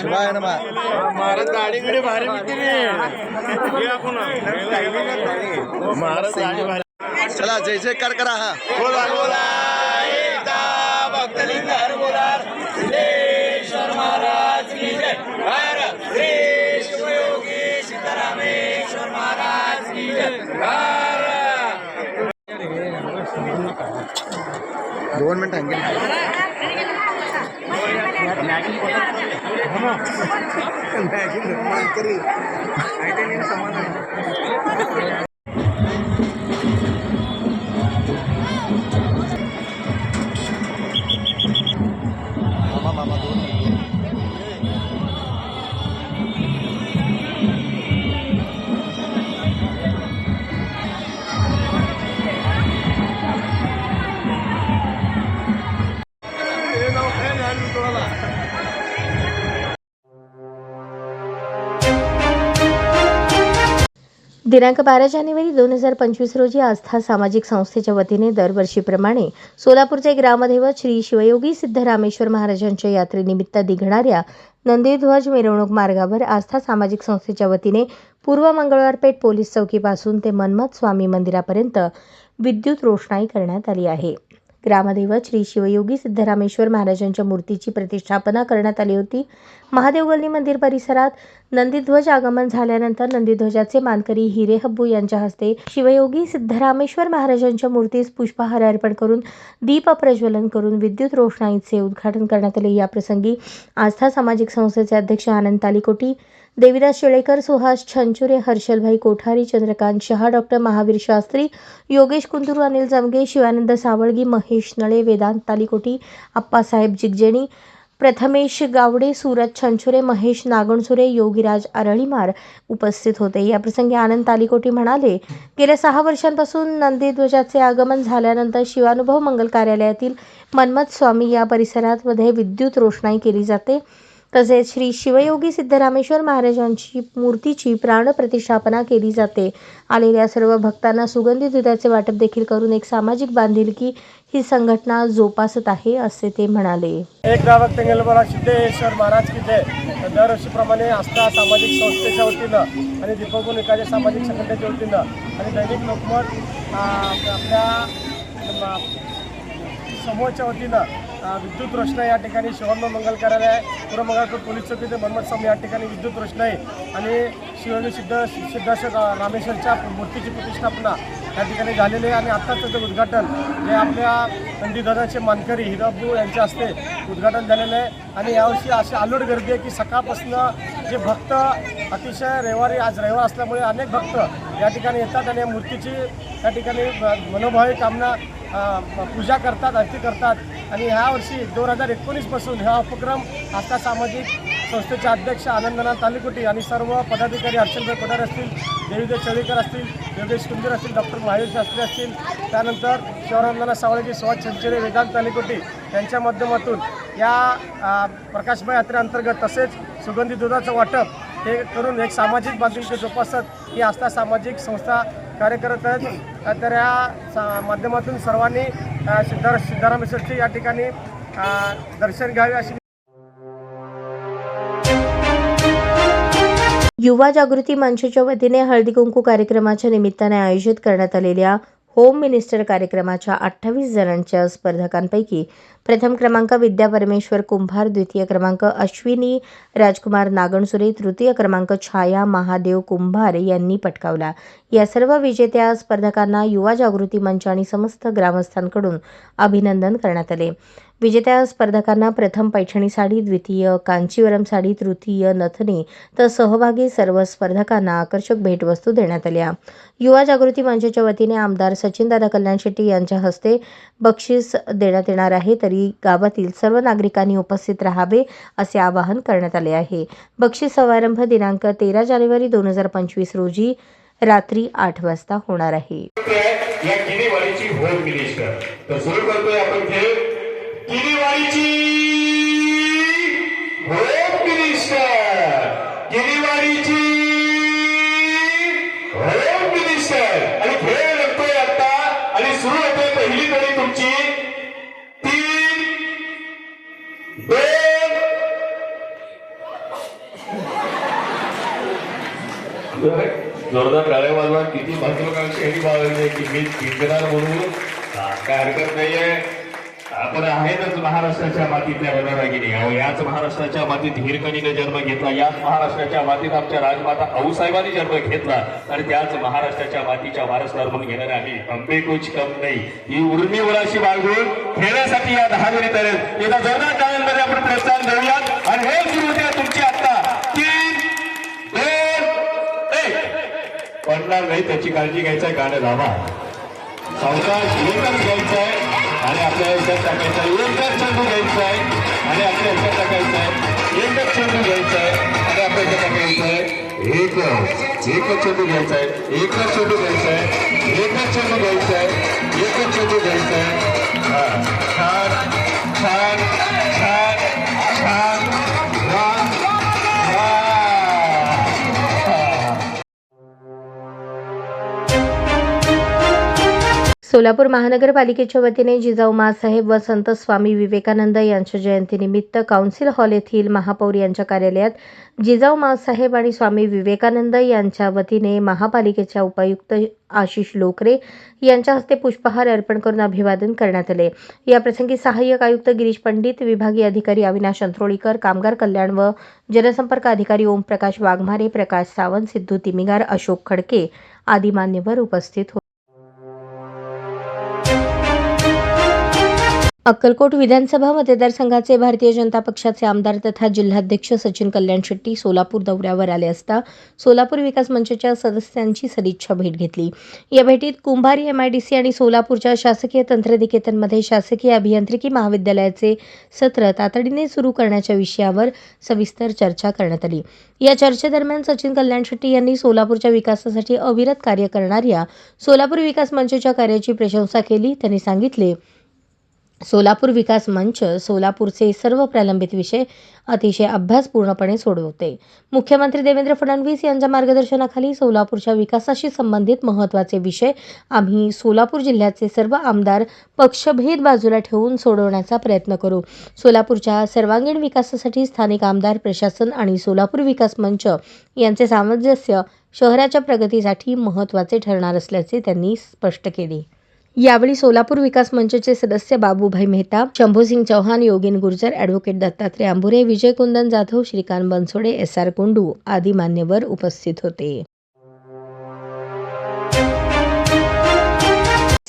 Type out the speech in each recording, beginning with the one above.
शिवाय ना महाराज दाढी गिडी भारी मिळते महाराज दाढी भारी। चला जय जयकार करा हा। बोला बोला एकदा भक्तलिंगार बोला सिद्धेश्वर महाराज की जय। हर श्री शिवयोगी सीतारामेश्वर महाराज की जय। हर। दोन मिनिट आणखी मामा दिनांक बारा जानेवारी दोन हजार पंचवीस रोजी आस्था सामाजिक संस्थेच्या वतीने दरवर्षीप्रमाणे सोलापूरचे ग्रामदैवत श्री शिवयोगी सिद्धरामेश्वर महाराजांच्या यात्रेनिमित्त निघणाऱ्या नंदीध्वज मिरवणूक मार्गावर आस्था सामाजिक संस्थेच्या वतीने पूर्व मंगळवारपेठ पोलीस चौकीपासून ते मनमथ स्वामी मंदिरापर्यंत विद्युत रोषणाई करण्यात आली आहे. ग्रामदैवत श्री शिवयोगी सिद्धरामेश्वर महाराजांच्या मूर्तीची प्रतिष्ठापना करण्यात आली होती. महादेव गल्ली मंदिर परिसरात नंदीध्वज आगमन झाल्यानंतर नंदीध्वजाचे मानकरी हिरे हब्बू यांच्या हस्ते शिवयोगी सिद्धरामेश्वर महाराजांच्या मूर्तीस पुष्पहार अर्पण करून दीप प्रज्वलन करून विद्युत रोषणाईचे उद्घाटन करण्यात आले. याप्रसंगी आस्था सामाजिक संस्थेचे अध्यक्ष आनंद तालिकोटी देविदास शेळेकर सुहास छंचुरे हर्षलभाई कोठारी चंद्रकांत शहा डॉक्टर महावीर शास्त्री योगेश कुंदुरू अनिल जमगे शिवानंद सावळगी महेश नळे वेदांत तालिकोटी आप्पासाहेब जिगजेणी प्रथमेश गावडे सूरज छंचुरे महेश नागणसुरे योगीराज आरळीमार उपस्थित होते. या प्रसंगी आनंद तालिकोटी म्हणाले गेल्या सहा वर्षांपासून नंदीध्वजाचे आगमन झाल्यानंतर शिवानुभव मंगल कार्यालयातील मन्मथ स्वामी या परिसरात मध्ये विद्युत रोषणाई केली जाते. तसेच श्री शिवयोगी सिद्धरामेश्वर महाराजांची मूर्तीची प्राणप्रतिष्ठापना केली जाते. आलेल्या सर्व भक्तांना सुगंधी दुधाचे वाटप देखील करून एक सामाजिक बांधिलकी ही संघटना जोपासत आहे असे ते म्हणाले. एक ग्राहक तेंगलबरा सिद्धेश्वर महाराज की जय. दरवर्षीप्रमाणे आस्था सामाजिक संस्थेच्या वतीनं आणि दीपकून एखाद्या सामाजिक संघटनेच्या वतीनं आणि दैनिक लोकमत आपल्या समूहाच्या वतीनं विद्युत प्रश्न या ठिकाणी शिवानंद मंगल कार्यालय पूर्वमंगळपूर पोलीस चौकी ते मनमथ स्वामी या ठिकाणी विद्युत रोषणाई आणि शिवाजी सिद्ध सिद्धेश्वर रामेश्वरच्या मूर्तीची प्रतिष्ठापना या ठिकाणी झालेली आहे. आणि आत्ताच त्याचं उद्घाटन जे आपल्या नंदीधराचे मानकरी हिराबू यांच्या हस्ते उद्घाटन झालेलं आहे. आणि यावर्षी अशी आलोड गर्दी आहे की सकाळपासून जे भक्त अतिशय रविवारी आज रविवार असल्यामुळे अनेक भक्त या ठिकाणी येतात. आणि या मूर्तीची या ठिकाणी मनोभावी कामना पूजा करतात आरती करतात. आणि ह्या वर्षी दोन हजार एकोणीसपासून हा उपक्रम आस्था सामाजिक संस्थेचे अध्यक्ष आनंदनाथ तालुकुटी आणि सर्व पदाधिकारी हर्षलभाई कोठारे असतील देवीदेव चळीकर असतील योगेश कुंदीर असतील डॉक्टर महावीर शास्त्री असतील त्यानंतर शिवरामनाथ सावळेजी सुहास छंचेरे वेदांत तालिकोटी यांच्या माध्यमातून या प्रकाशमय यात्रेअंतर्गत तसेच सुगंधी दुधाचं वाटप हे करून एक सामाजिक बांधिलकी जोपासत ही आस्था सामाजिक संस्था कार्य करत आहेत तर या माध्यमातून सर्वांनी सिद्धार सिद्धारामेश्वरची या ठिकाणी दर्शन घ्यावे अशी युवा जागृती मंचच्या वतीने हळदी कुंकू कार्यक्रमाच्या निमित्ताने आयोजित करण्यात आलेल्या होम मिनिस्टर कार्यक्रमाच्या अठ्ठावीस जणांच्या स्पर्धकांपैकी प्रथम क्रमांक विद्या परमेश्वर कुंभार द्वितीय क्रमांक अश्विनी राजकुमार नागणसुरे तृतीय क्रमांक छाया महादेव कुंभार यांनी पटकावला. या सर्व विजेत्या स्पर्धकांना युवा जागृती मंच आणि समस्त ग्रामस्थांकडून अभिनंदन करण्यात आले. विजेत्या स्पर्धकांना प्रथम पैठणी साडी द्वितीय कांचीवरम साडी तृतीय नथनी तर सहभागी सर्व स्पर्धकांना आकर्षक भेटवस्तू देण्यात आल्या. युवा जागृती मंचाच्या वतीने आमदार सचिनदादा कल्याण शेट्टी यांच्या हस्ते बक्षीस देण्यात येणार आहे. तरी गावातील सर्व नागरिकांनी उपस्थित राहावे असे आवाहन करण्यात आले आहे. बक्षीस समारंभ दिनांक तेरा जानेवारी दोन हजार पंचवीस रोजी रात्री आठ वाजता होणार आहे. या किनीवाडीची होम मिनिस्टर. तर सुरू करतोय आपण खेळ किनीवाडीची होम जिंकणार म्हणून काय हरकत नाहीये. आपण आहेतच महाराष्ट्राच्या मातीतल्या रणरागिणी अहो याच महाराष्ट्राच्या मातीत हिरकणीने जन्म घेतला. याच महाराष्ट्राच्या मातीत आमच्या राजमाता आऊसाहेबांनी जन्म घेतला. आणि त्याच महाराष्ट्राच्या मातीच्या वारसदार म्हणून घेणारे आम्ही अंबे कुछ कम नाही. ही उर्मी वराशी बाळगून खेळण्यासाठी या दहा मिनिट आहेत. एकदा जोरदार टाळ्यांमध्ये आपण प्रोत्साहन देऊयात. आणि हे सुरू होते तुमची आत्ता तीन दोन एक. पडणार नाही त्याची काळजी घ्यायचा गाणं लावा. संसार एकच घ्यायचं आहे आणि आपल्या याच्यात टाकायचं आहे. एकच चेंडू घ्यायचा आहे आणि आपल्या याच्यात टाकायचं आहे. एकच चेंडू घ्यायचा आहे आणि आपल्या याच्यात टाकायचं आहे. एक एकच चेंडू घ्यायचा आहे. एकच चेंडू घ्यायचा आहे. एकच चेंडू घ्यायचा आहे. एकच चेंडू घ्यायचा आहे. छान छान. सोलापूर महानगरपालिकेच्या वतीने जिजाऊ माँसाहेब व संत स्वामी विवेकानंद यांच्या जयंतीनिमित्त काउन्सिल हॉल येथील महापौर यांच्या कार्यालयात जिजाऊ माँसाहेब आणि स्वामी विवेकानंद यांच्या वतीने महापालिकेच्या उपायुक्त आशिष लोकरे यांच्या हस्ते पुष्पहार अर्पण करून अभिवादन करण्यात आले. याप्रसंगी सहाय्यक आयुक्त गिरीश पंडित विभागीय अधिकारी अविनाश अंत्रोळीकर कामगार कल्याण व जनसंपर्क अधिकारी ओमप्रकाश वाघमारे प्रकाश सावंत सिद्धू तिमिगार अशोक खडके आदी मान्यवर उपस्थित होते. अक्कलकोट विधानसभा मतदारसंघाचे भारतीय जनता पक्षाचे आमदार तथा जिल्हाध्यक्ष सचिन कल्याण शेट्टी सोलापूर दौऱ्यावर आले असता सोलापूर विकास मंचच्या सदस्यांची सदिच्छा भेट घेतली. या भेटीत कुंभारी एमआयडीसी आणि सोलापूरच्या शासकीय तंत्रनिकेतनमध्ये शासकीय अभियांत्रिकी महाविद्यालयाचे सत्र तातडीने सुरू करण्याच्या विषयावर सविस्तर चर्चा करण्यात आली. या चर्चेदरम्यान सचिन कल्याण शेट्टी यांनी सोलापूरच्या विकासासाठी अविरत कार्य करणाऱ्या सोलापूर विकास मंचच्या कार्याची प्रशंसा केली. त्यांनी सांगितले सोलापूर विकास मंच सोलापूरचे सर्व प्रलंबित विषय अतिशय अभ्यासपूर्णपणे सोडवते. मुख्यमंत्री देवेंद्र फडणवीस यांच्या मार्गदर्शनाखाली सोलापूरच्या विकासाशी संबंधित महत्त्वाचे विषय आम्ही सोलापूर जिल्ह्याचे सर्व आमदार पक्षभेद बाजूला ठेवून सोडवण्याचा प्रयत्न करू. सोलापूरच्या सर्वांगीण विकासासाठी स्थानिक आमदार प्रशासन आणि सोलापूर विकास मंच यांचे सामंजस्य शहराच्या प्रगतीसाठी महत्त्वाचे ठरणार असल्याचे त्यांनी स्पष्ट केले. यावेळी सोलापूर विकास मंचचे सदस्य Babubhai Mehta Shambhusingh Chauhan Yogin Gurjar advocate Dattatray Ambure Vijay Kundan Jadhav Shrikant Bansode S R Kundu आदी मान्यवर उपस्थित होते.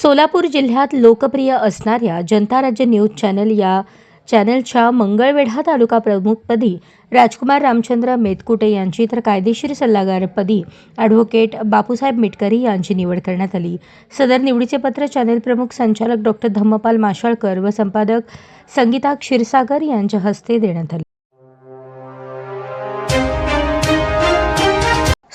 सोलापूर जिल्ह्यात लोकप्रिय असणाऱ्या जनता राज्य न्यूज चॅनल या चॅनलच्या मंगळवेढा तालुका प्रमुखपदी राजकुमार रामचंद्र मेतकुटे यांची तर कायदेशीर सल्लागारपदी ॲडव्होकेट बापूसाहेब मिटकरी यांची निवड करण्यात आली. सदर निवडीचे पत्र चॅनेल प्रमुख संचालक डॉक्टर धम्मपाल माशाळकर व संपादक संगीता क्षीरसागर यांच्या हस्ते देण्यात आले.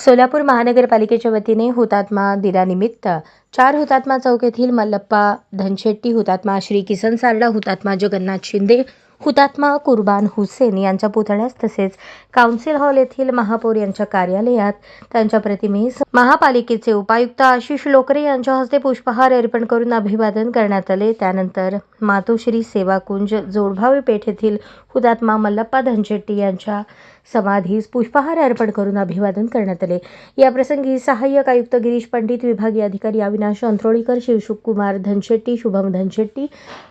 सोलापूर महानगरपालिकेच्या वतीने हुतात्मा दिनानिमित्त चार हुतात्मा चौक येथील मल्लप्पा धनशेट्टी हुतात्मा श्री किसन सारडा हुतात्मा जगन्नाथ शिंदे हुतात्मा कुर्बान हुसेन यांच्या पुतळ्यास तसेच काउन्सिल हॉल येथील महापौर यांच्या कार्यालयात त्यांच्या प्रतिमेस महापालिकेचे उपायुक्त आशिष लोकरे यांच्या हस्ते पुष्पहार अर्पण करून अभिवादन करण्यात आले. त्यानंतर मातोश्री सेवाकुंज जोडभावी पेठ येथील हुतात्मा मल्लप्पा धनशेट्टी यांच्या समाधीस पुष्पहार अर्पण करून अभिवादन करण्यात आले. या प्रसंगी सहाय्यक आयुक्त गिरीश पंडित विभागीय अधिकारी अविनाश अंत्रोळीकर शिवशुक कुमार धनशेट्टी शुभम धनशेट्टी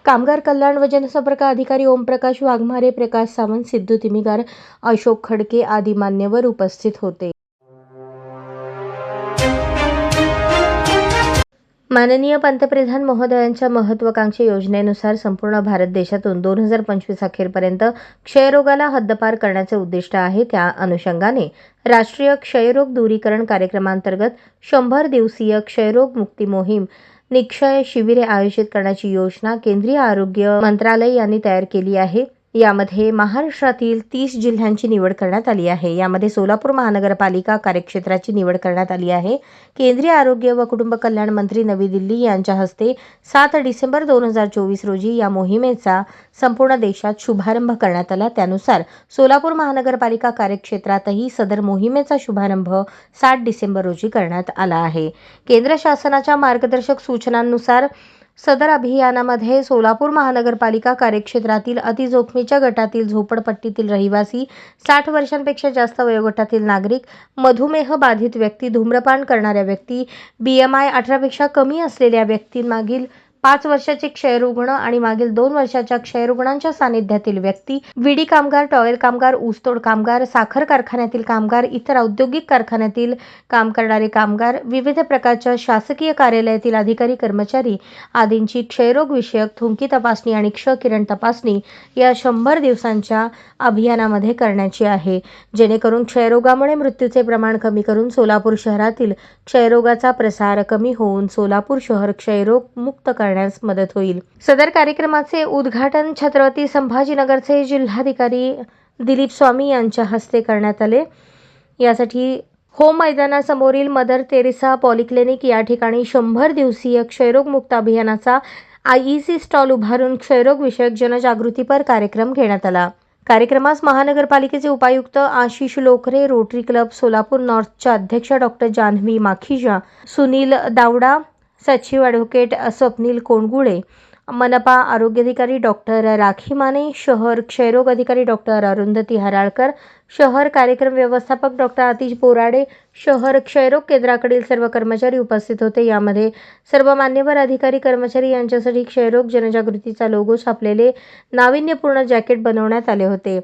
कामगार कल्याण व जनसंपर्क अधिकारी ओमप्रकाश वाघमारे प्रकाश सावंत सिद्धू तिमिगार अशोक खडके आदी मान्यवर उपस्थित होते. माननीय पंतप्रधान महोदयांच्या महत्वाकांक्षी योजनेनुसार संपूर्ण भारत देशातून दोन हजार पंचवीस अखेरपर्यंत क्षयरोगाला हद्दपार करण्याचे उद्दिष्ट आहे. त्या अनुषंगाने राष्ट्रीय क्षयरोग दूरीकरण कार्यक्रमांतर्गत शंभर दिवसीय क्षयरोग मुक्ती मोहीम निक्षय शिबिरे आयोजित करण्याची योजना केंद्रीय आरोग्य मंत्रालय यांनी तयार केली आहे. यामध्ये महाराष्ट्रातील तीस जिल्ह्यांची निवड करण्यात आली आहे. यामध्ये सोलापूर महानगरपालिका कार्यक्षेत्राची निवड करण्यात आली आहे. केंद्रीय आरोग्य व कुटुंब कल्याण मंत्री नवी दिल्ली यांच्या हस्ते सात डिसेंबर दोन हजार चोवीस रोजी या मोहिमेचा संपूर्ण देशात शुभारंभ करण्यात आला. त्यानुसार सोलापूर महानगरपालिका कार्यक्षेत्रातही सदर मोहिमेचा शुभारंभ सात डिसेंबर रोजी करण्यात आला आहे. केंद्र शासनाच्या मार्गदर्शक सूचनांनुसार सदर अभियानामध्ये सोलापूर महानगरपालिका कार्यक्षेत्रातील अतिजोखमीच्या गटातील झोपडपट्टीतील रहिवासी साठ वर्षांपेक्षा जास्त वयोगटातील नागरिक मधुमेह बाधित व्यक्ती धूम्रपान करणाऱ्या व्यक्ती बी एम आय अठरापेक्षा कमी असलेल्या व्यक्तींमागील पाच वर्षाचे क्षयरुग्ण आणि मागील दोन वर्षाच्या क्षयरुग्णांच्या सानिध्यातील व्यक्ती विडी कामगार टॉयल कामगार ऊसतोड कामगार साखर कारखान्यातील कामगार इतर औद्योगिक कारखान्यातील काम करणारे कामगार विविध प्रकारच्या शासकीय कार्यालयातील अधिकारी कर्मचारी आदींची क्षयरोग विषयक थुंकी तपासणी आणि क्ष किरण तपासणी या शंभर दिवसांच्या अभियानामध्ये करण्याची आहे. जेणेकरून क्षयरोगामुळे मृत्यूचे प्रमाण कमी करून सोलापूर शहरातील क्षयरोगाचा प्रसार कमी होऊन सोलापूर शहर क्षयरोग मुक्त करण्यास मदत होईल. सदर कार्यक्रमाचे उद्घाटन छत्रपती संभाजीनगरचे जिल्हाधिकारी दिलीप स्वामी यांच्या हस्ते करण्यात आले. यासाठी हो मैदानासमोरील मदर तेरेसा पॉलिक्लिनिक या ठिकाणी शंभर दिवसीय क्षयरोगमुक्त अभियानाचा आयईसी स्टॉल उभारून क्षयरोगविषयक जनजागृतीपर कार्यक्रम घेण्यात आला. कार्यक्रमास महानगरपालिकेचे उपायुक्त आशिष लोकरे रोटरी क्लब सोलापूर नॉर्थच्या अध्यक्ष डॉक्टर जान्हवी माखीजा सुनील दावडा सचिव ॲडव्होकेट स्वप्नील कोणगुळे मनपा आरोग्याधिकारी डॉक्टर राखी माने शहर क्षयरोग अधिकारी डॉक्टर अरुंधती हराळकर शहर कार्यक्रम व्यवस्थापक डॉक्टर आतिश बोराडे शहर क्षयरोग केंद्राकडील सर्व कर्मचारी उपस्थित होते. यामध्ये सर्व मान्यवर अधिकारी कर्मचारी यांच्यासाठी क्षयरोग जनजागृतीचा लोगो छापलेले नाविन्यपूर्ण जॅकेट बनवण्यात आले होते.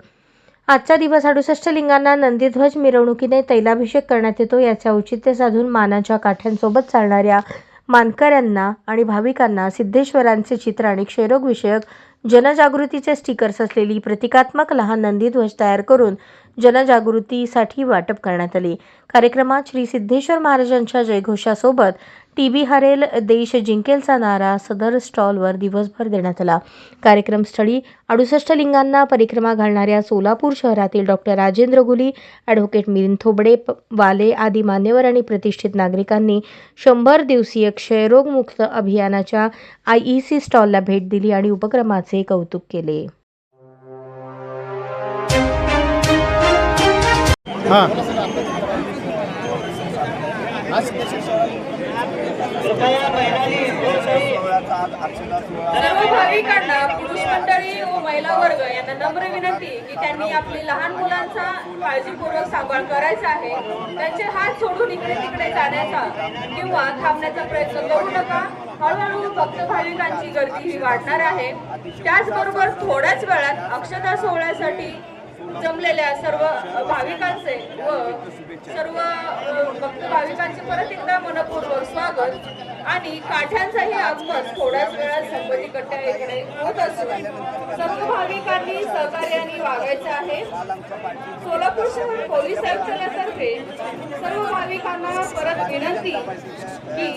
आजचा दिवस अडुसष्ट लिंगांना नंदीध्वज मिरवणुकीने तैलाभिषेक करण्यात येतो. याचे औचित्य साधून मानाच्या काठ्यांसोबत चालणाऱ्या मानकऱ्यांना आणि भाविकांना सिद्धेश्वरांचे चित्र आणि क्षयरोग विषयक जनजागृतीचे स्टिकर्स असलेली प्रतिकात्मक लहान नंदीध्वज तयार करून जनजागृतीसाठी वाटप करण्यात आले. कार्यक्रमात श्री सिद्धेश्वर महाराजांच्या जयघोषासोबत टीबी हरेल देश जिंकेलचा नारा सदर स्टॉलवर दिवसभर देण्यात आला. कार्यक्रमस्थळी अडुसष्ट लिंगांना परिक्रमा घालणाऱ्या सोलापूर शहरातील डॉक्टर राजेंद्र गुली ॲडव्होकेट मिलिंद थोबडे वाले आदी मान्यवर आणि प्रतिष्ठित नागरिकांनी शंभर दिवसीय क्षयरोगमुक्त अभियानाच्या आय ई सी स्टॉलला भेट दिली आणि उपक्रमाचे कौतुक केले. हां. सर्व भाविकांना पुरुष मंडळी व महिला वर्ग यांना नम्र विनंती की त्यांनी आपली लहान मुलांचा काळजीपूर्वक सांभाळ करायचा आहे. त्यांचे हात सोडून इकडे तिकडे जाण्याचा किंवा थांबण्याचा प्रयत्न करू नका. हळूहळू भक्त भाविकांची गर्दी ही वाढणार आहे. त्याचबरोबर थोड्याच वेळात अक्षता सोहळ्यासाठी जमलेल्या सर्व भाविकांचे व सर्व भक्त भाविकांचे परत एकदा मनपूर्वक स्वागत. आणि काठ्यांचाही आगमन थोड्याच वेळात संपत्ती कट्ट्या इकडे होत असून सर्व भाविकांनी सहकार्याने वागायचं आहे. सोलापूर शहर पोलीस आयुक्तालयातर्फे सर्व भाविकांना परत विनंती की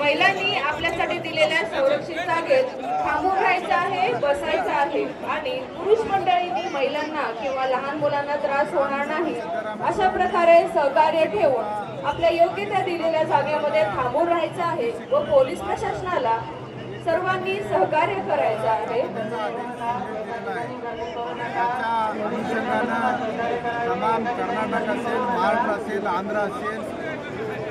महिलांनी आपल्यासाठी दिलेल्या संरक्षित जागेत थांबून राहायचं आहे बसायचं आहे आणि पुरुष मंडळींनी महिलांना किंवा लहान मुलांना त्रास होणार नाही अशा प्रकारे सहकार्य ठेवून आपल्या योग्य त्या दिलेल्या जागेमध्ये थांबून राहायचं आहे व पोलीस प्रशासनाला सर्वांनी सहकार्य करायचं आहे. तमाम कर्नाटक असेल महाराष्ट्र असेल आंध्र असेल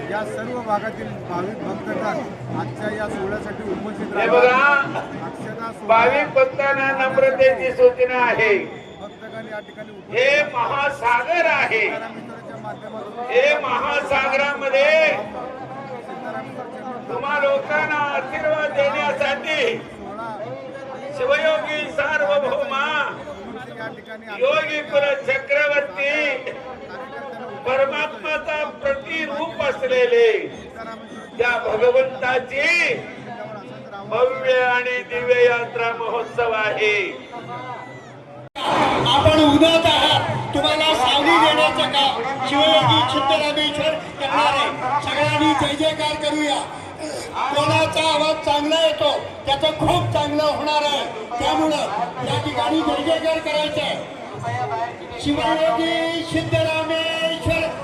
या सर्व भागातील भाविक भक्तगण आजच्या या सोहळ्यासाठी उपस्थित भाविक भक्तांना नम्रतेची सूचना आहे. भक्तगण या ठिकाणी हे महासागर आहे. हे महासागरामध्ये तुम्हा लोकांना आशीर्वाद देण्यासाठी शिवयोगी सार्वभौमा योगी कुल चक्रवर्ती परमात्माचा प्रतिरूप असलेले सिद्धरामेश्वर त्या भगवंताची भव्य आणि दिव्य यात्रा महोत्सव आहे. आपण उन्हात आहात. तुम्हाला सावली देण्याचं काम शिवयोगी सिद्धरामेश्वर करणार आहे. सगळ्यांनी जय जयकार करूया. कोणाचा आवाज चांगला येतो त्याचं खूप चांगलं होणार आहे. त्यामुळं या ठिकाणी जय जयकार करायचं आहे शिवयोगी सिद्धरामेश्वर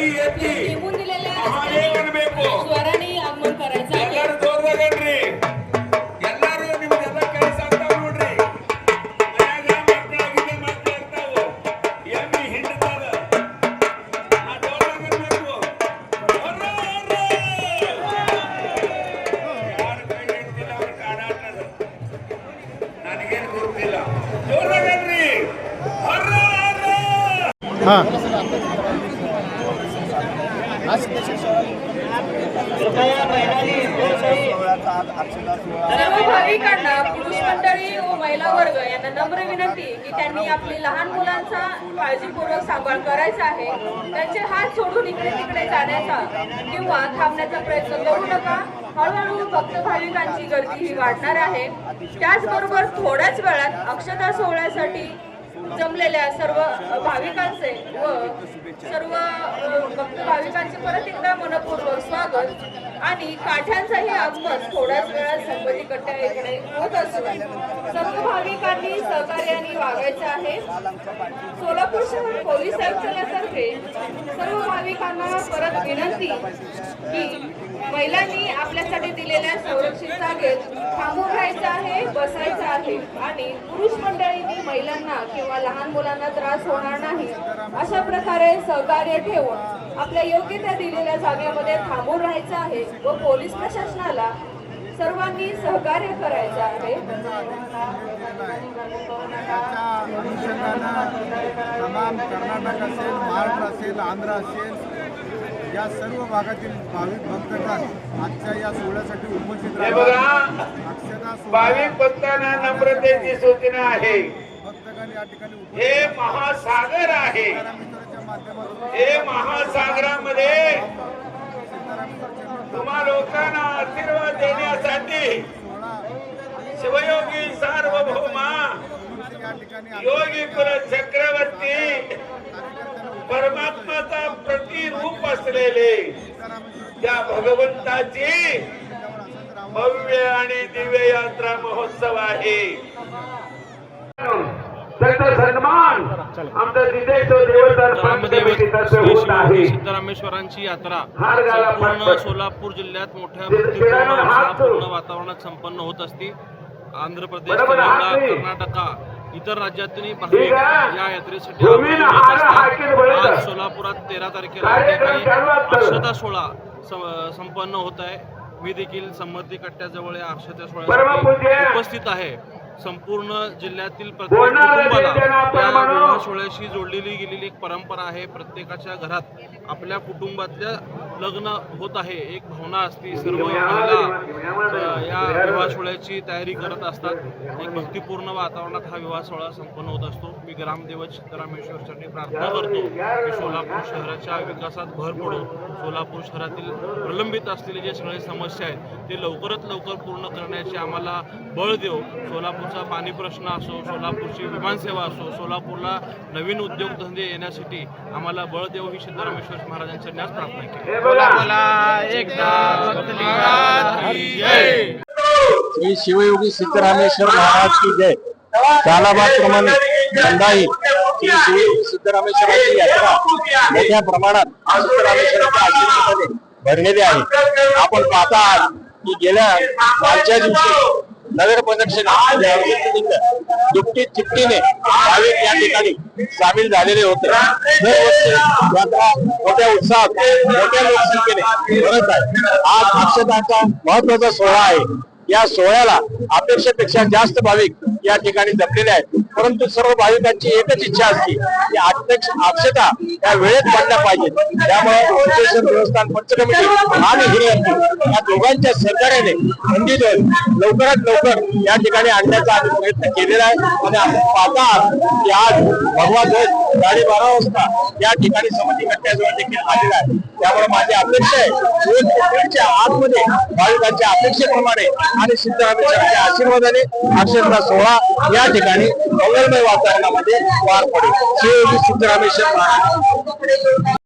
Haiti. विनंती की त्यांनी आपली लहान मुलांचा काळजीपूर्वक सांभाळ करायचा आहे. त्यांचे हात सोडून इकडे तिकडे जाण्याचा किंवा थांबण्याचा प्रयत्न करू नका. हळूहळू भक्त भाविकांची गर्दी ही वाढणार आहे. त्याचबरोबर थोड्याच वेळात अक्षता सोहळ्यासाठी जमलेल्या सर्व भाविकांचे व सर्व भक्त भाविकांचे परत एकदा मनपूर्वक स्वागत. आणि काठ्यांचंही आगमन थोड्याच वेळात गणपती कट्ट्याकडे होत असून सर्व भाविकांनी सहकार्याने वागायचे आहे. सोलापूर शहर पोलीस आयुक्तालयातर्फे सर्व भाविकांना परत विनंती की महिलांनी आपल्यासाठी दिलेल्या संरक्षित जागेत थांबून राहायचं आहे बसायचं आहे. आणि पुरुष मंडळी महिलांना किंवा लहान मुलांना त्रास होणार नाही अशा प्रकारे सहकार्य ठेवून आपल्या योग्य त्या दिलेल्या जागेमध्ये थांबून राहायचं आहे व पोलीस प्रशासनाला सर्वांनी सहकार्य करायचं आहे. त्याच्या अनुषंगानं तमाम कर्नाटक असेल महाराष्ट्र असेल आंध्र असेल या सर्व भागातील भाविक भक्तगण आजच्या या सोहळ्यासाठी उपस्थित हे सोहळा भाविक भक्तांना नम्रतेची सूचना आहे भक्तगण या ठिकाणी उपस्थित हे महासागर आहे. हे महासागरामध्ये तुम्हा लोकांना आशीर्वाद देण्यासाठी शिवयोगी सार्वभौमा योगी कुल चक्रवर्ती परमात्माचा प्रतिरूप असलेले त्या भगवंताची भव्य आणि दिव्य यात्रा महोत्सव आहे. त्याचा सन्मान आमचा सिद्धरामेश्वरांची यात्रा संपूर्ण. सोलापूर जिल्ह्यात मोठ्या उत्साहपूर्ण वातावरणात संपन्न होत असते आंध्र प्रदेश. कर्नाटका इतर राज्यातूनही भाविक. या यात्रेसाठी. आज सोलापुरात तेरा तारखेला. अक्षता सोहळा संपन्न होत आहे मी देखील समर्ती कट्ट्याजवळ या अक्षता. सोहळ्यासाठी उपस्थित आहे संपूर्ण जिल्ह्यातील प्रत्येक कुटुंबाला या. विवाह सोहळ्याशी जोडलेली गेलेली एक परंपरा आहे प्रत्येकाच्या घरात आपल्या कुटुंबातल्या लग्न होत आहे. एक भावना असते सर्व महिला या विवाह सोहळ्याची तयारी करत असतात. एक भक्तिपूर्ण वातावरणात हा विवाह सोहळा संपन्न होत असतो. मी ग्रामदेवत सिद्धरामेश्वर चरणी प्रार्थना करतो की सोलापूर शहराच्या विकासात भर पडून सोलापूर शहरातील प्रलंबित असलेले जे सगळे समस्या आहेत ते लवकरात लवकर पूर्ण करण्याचे आम्हाला बळ देव सोलापूरचा पाणी प्रश्न असो सोलापूरची विमानसेवा असो सोलापूरला नवीन उद्योगधंदे येण्यासाठी आम्हाला बळ देव ही सिद्धरामेश्वर महाराजांच्या चरण्यास प्रार्थना केली. हे बघा श्री शिवयोगी सिद्धरामेश्वर महाराज की जय. कालाबाद यंदाही श्री शिवयोगी सिद्धरामेश्वराची यात्रा मोठ्या प्रमाणात सिद्धरामेश्वराच्या आशीर्वादाने भरलेली आहे. आपण पाहता आहात की गेल्या मागच्या दिवशी नगर प्रदक्षिण दुपटी तिपटीने भाविक या ठिकाणी सामील झालेले होते. मोठ्या उत्साहात मोठ्या लोकसंख्येने आहे. आज अक्षतांचा महत्त्वाचा सोहळा आहे. या सोहळ्याला अपेक्षेपेक्षा जास्त भाविक या ठिकाणी जपलेले आहेत. परंतु सर्व भाविकांची एकच इच्छा असते की अध्यक्ष अक्षता या वेळेत पडल्या पाहिजेत. त्यामुळे देवस्थान पंच कमिटी आणि हिरियंती या दोघांच्या सहकार्याने खंडीध्वज लवकरात लवकर या ठिकाणी आणण्याचा आम्ही प्रयत्न केलेला आहे. आणि आपण पाहता आहात की आज भगवा ध्वज साडेबारा वाजता या ठिकाणी समिती कट्ट्याजवळ देखील आलेला आहे. त्यामुळे माझी अपेक्षा आहे दोन आतमध्ये भाविकांच्या अपेक्षेप्रमाणे आणि सिद्धरामेश्वराच्या आशीर्वादाने अक्षरता सोहळा या ठिकाणी मंगलमय वातावरणामध्ये पार पडेल. शिवयोगी सिद्धरामेश्वर महाराज.